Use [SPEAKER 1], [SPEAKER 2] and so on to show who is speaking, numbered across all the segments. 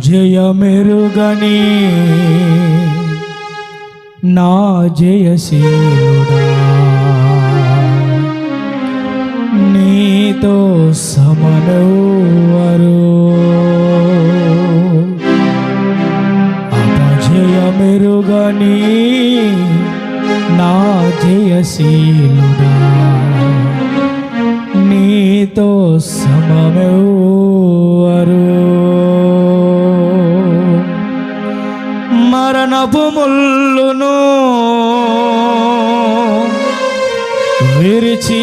[SPEAKER 1] అపజయమెరుగని నా జయశీలుడా. నీతో సమనవరు. అపజయమెరుగని. నా జయశీలుడా. నీతో సమమెవరు మరణపు ముల్లును విరిచి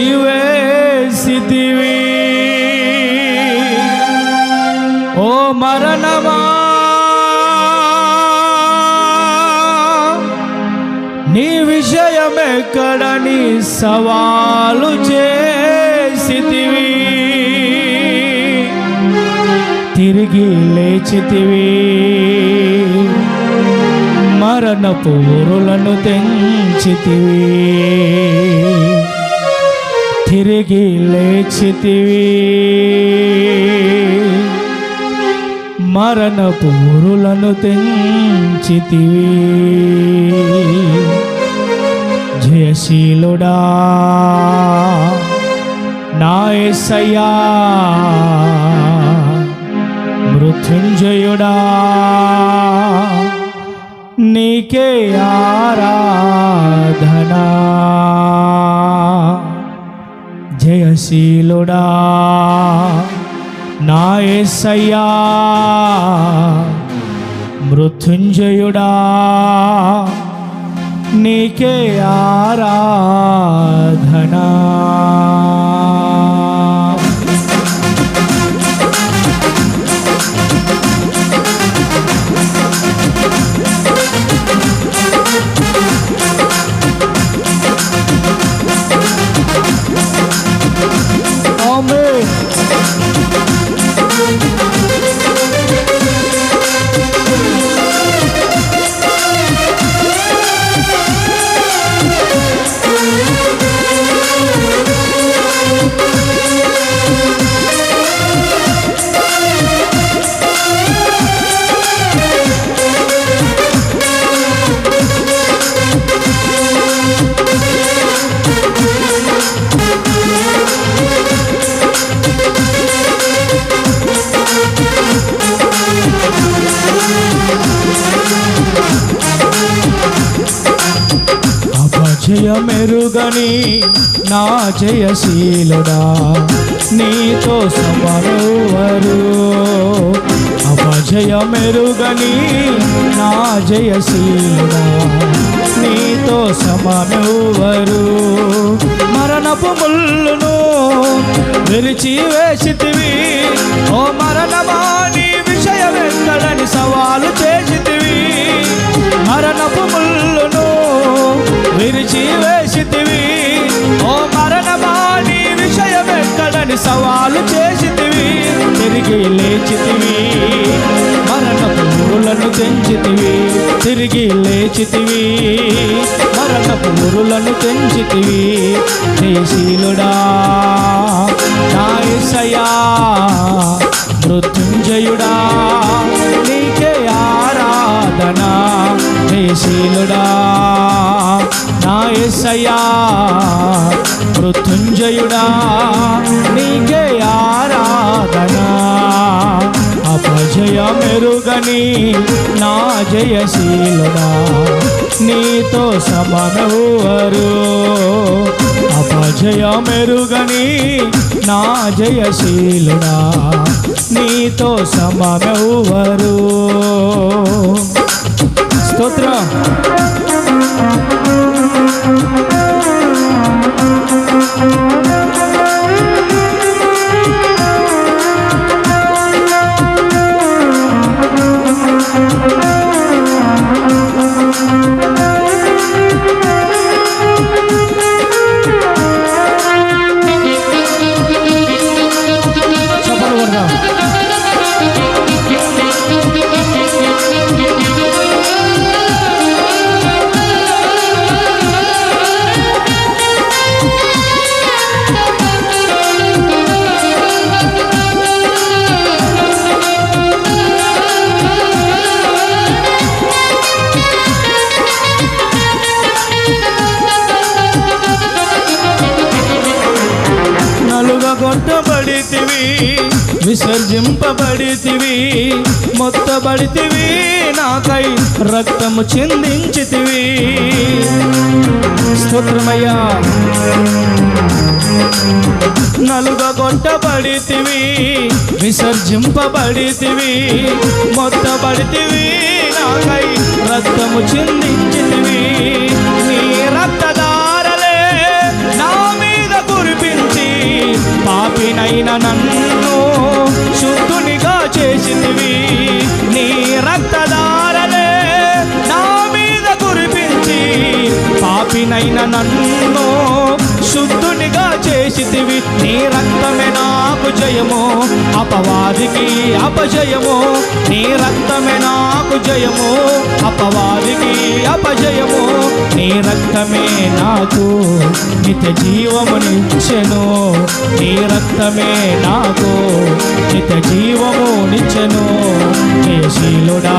[SPEAKER 1] ఓ మరణమా నీ విషయమెక్కడని సవాలు చేసితివి. తిరిగి లేచితివి. కారణ పూరులను తెంచితివి. తిరిగి లేచితివి. మరణ పూరులను తెంచితివి. జయశీలుడా నాయసయ్యా మృత్యుంజయుడా. నీకే ఆరాధనా. జయశీలుడా నా యేసయ్యా మృత్యుంజయుడా నీకే ఆరాధనా. మెరుగని నా జయశీలుడా నీతో సమరువరు. అపజయమెరుగని నా జయశీలుడా నీతో సమనువరు మరణపు ముళ్ళును విరిచి వేసితివి ఓ మరణమా నీ సవాలు చేసితివి. మరణపు ముళ్ళును విరిచి వేసితివి. ఓ మరణమాని విషయమెక్కడని సవాలు చేసితివి. తిరిగి లేచితివి. మరణపు ఊరులను తెంచితివి. తిరిగి లేచితివి. మరణపు ఊరులను తెంచితివి. దేశీలుడా నాయసయా మృత్యుంజయుడా నీకే ఆరాధనా దేశీలుడా నా యేసయ్యా మృత్యుంజయుడా నీకే ఆరాధనా. మెరుగని నా జయశీలుడా నీతో సమనవరు అపజయ మెరుగని నా జయశీలుడా నీతో సమనవరు స్తోత్ర. విసర్జింపబడితివి మొత్తబడితివి నాకై రక్తము చిందించితివి. స్తోత్రమయ్యా. నలుగొట్టబడితివి విసర్జింపబడితివి మొత్తబడితివి నాకై రక్తము చిందించితివి. పాపినైన నన్ను శుద్ధునిగా చేసినవి. నీ రక్తదారలే నా మీద కురిపించి పాపినైన నన్ను శుద్ధునిగా చేసితివి. నీ రక్తమే నాకు జయము అపవాదికి అపజయము. నీ రక్తమే నాకు జయము అపవాదికి అపజయము. నీ రక్తమే నాకు నిత్య జీవమునిచ్చెను నీ రక్తమే నాకు నిత్య జీవము నిచ్చెను. శీలుడా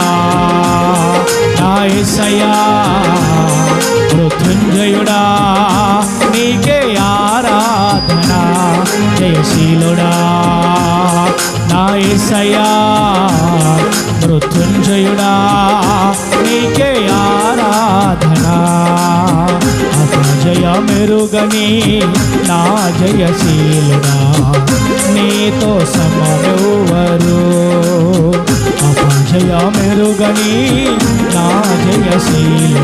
[SPEAKER 1] నా యేసయ్యా మృత్యుంజయుడా నీకే ఆరాధన. జయశీలుడా నా ఏసయ్యా మృత్యుంజయుడా. నీకే ఆరాధన. అపజయ మెరుగని నా జయశీలుడా నీతో సమరువరు. అపజయ మెరుగని నా జయశీల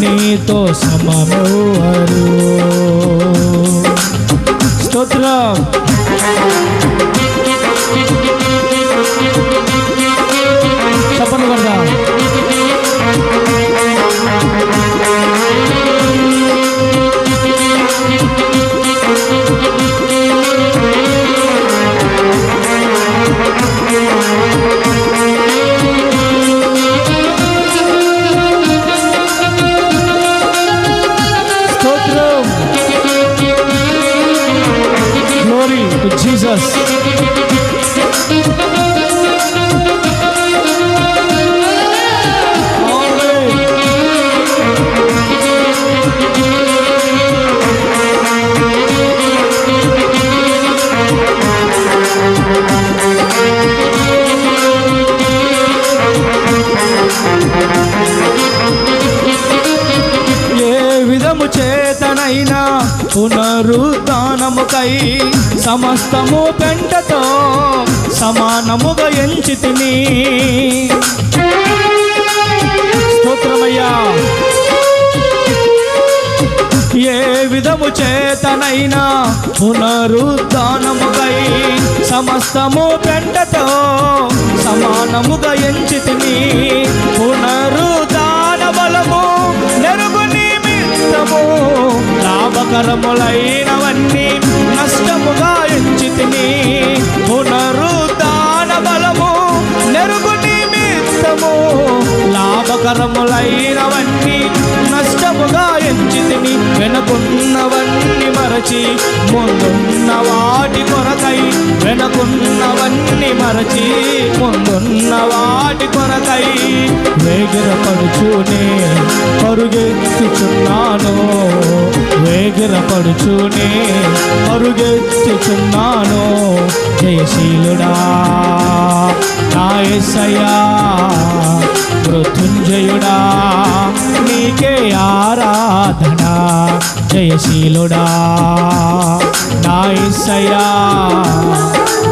[SPEAKER 1] నీతో సమమెవరు స్తోత్రం. చెప్పండి కదా సమస్తము పెంటతో సమానముగా ఎంచి తిని స్తోత్రమయ్యా. ఏ విధము చేతనైనా పునరుద్ధానముకై సమస్తము పెంటతో సమానముగా ఎంచి తిని పునరుద్ధాన బలము నెరుగు నిమిత్తము కరములైనవన్నీ నష్టముగా ఎంచి తిని పునరుద్ధాన బలము నెరుగు నిమిత్తము లాభకరములైనవన్నీ నష్టముగా ఎంచితిని. వెనకున్నవన్నీ మరచి ముందున్న వాటి కొరకై వెనకున్నవన్నీ మరచి ముందున్న వాటి కొరకై వేగిరపడుచునే పరుగెత్తుచున్నాను. వేగిరపడుచునే పరుగెత్తుచున్నాను. జయశీలుడా నా యేసయ్యా మృత్యుంజయుడా నీకే ఆరాధన. జయశీలుడా నా యేసయ్యా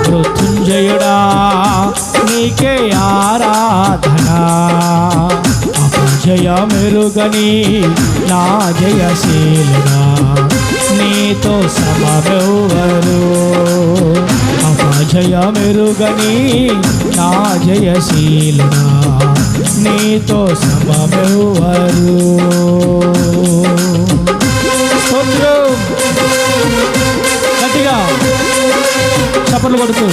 [SPEAKER 1] మృత్యుంజయుడా నీకే ఆరాధన. అపజయ మెరుగని నా జయశీలుడా. నీతో సమరెవరు అపజయ మెరుగని నా జయశీలుడా నీతో సమమెవరు గట్టిగా చప్పట్లు కొడుతూ.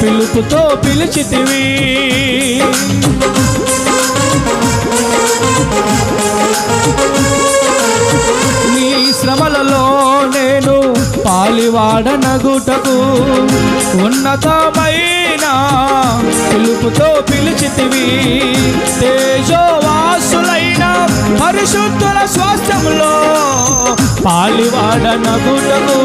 [SPEAKER 1] పిలుపుతో పిలిచితివి. నీ శ్రమలలో నేను పాలివాడనగుటకు ఉన్నతమైన పిలుపుతో పిలిచితివి. తేజోవాసులైన పరిశుద్ధుల స్వాస్థ్యములో పాలివాడనగుటకు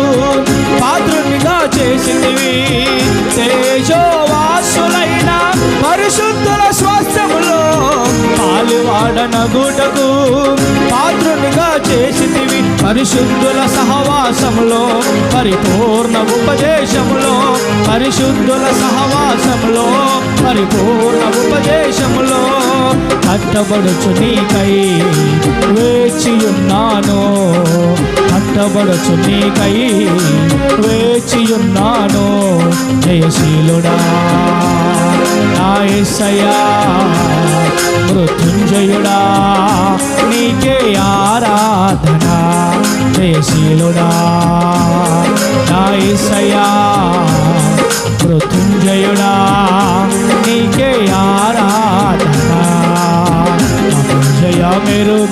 [SPEAKER 1] పరిశుద్ధుల సహవాసంలో పరిపూర్ణ ఉపదేశంలో పరిశుద్ధుల సహవాసంలో పరిపూర్ణ ఉపదేశంలో కట్టబడుచు నీకై వేచియున్నాను. కట్టబడుచు నీకై. వేచియున్నాను జయశీలుడా. నా మృత్యుంజయుడా. నీకే ఆరాధన జయశీలుడా. నా మృత్యుంజయుడా. నీకే ఆరాధన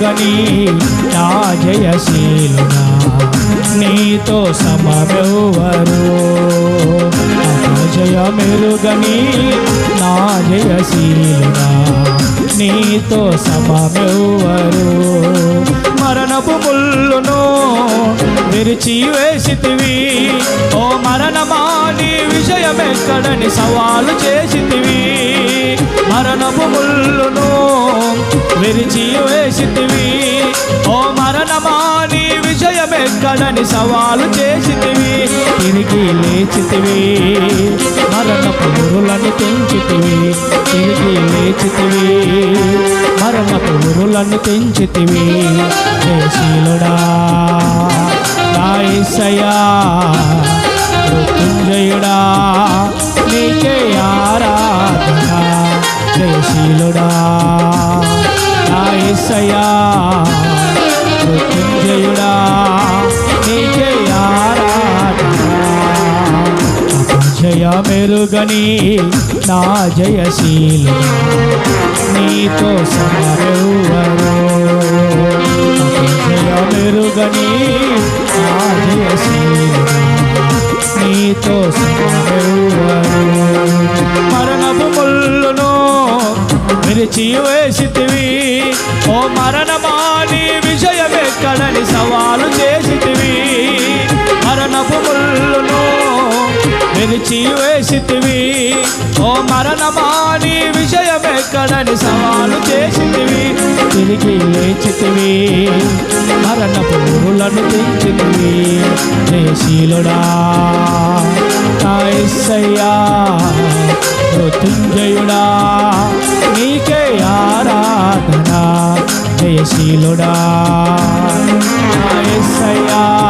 [SPEAKER 1] గని నా జయశీలుడా నీతో సమమెవ్వరు? జయ మెరుగని నా జయశీలుడా నీతో సమమెవ్వరు? మరణపు ముళ్ళును విరిచి వేసితివి. ఓ మరణమా నీ విషయమెక్కడని సవాలు చేసితివి. మరణపు విరిచి వేసితివి. ఓ మరణమా నీ విషయమెక్కడని సవాలు చేసితివి. తిరిగి లేచితివి. మరణ గురులను తెంచితివి తిరిగి లేచితివి. మరణ పురులను తెంచితివి జయశీలుడా నాయసయా మృత్యుంజయుడా నీకే ఆరాధన. జయశీలుడా నాయసయా మృత్యుంజయుడా నీకే జయ మెరుగని నా జయశీలుడా నీతో సమరెవ్వరు. జయ మెరుగని నా జయశీలుడా నీతో సమరెవ్వరు. మరణపు ముళ్ళును విరిచి నిలిచి వేసితివి ఓ మరణమా నీ విజయమెక్కడని సవాలు చేసితివి. తిరిగి లేచితివి. మరణ ఊరులను తెంచితివి. దేశీలుడా యేసయ్యా మృత్యుంజయుడా నీకే ఆరాధన జయశీలుడా యేసయ్యా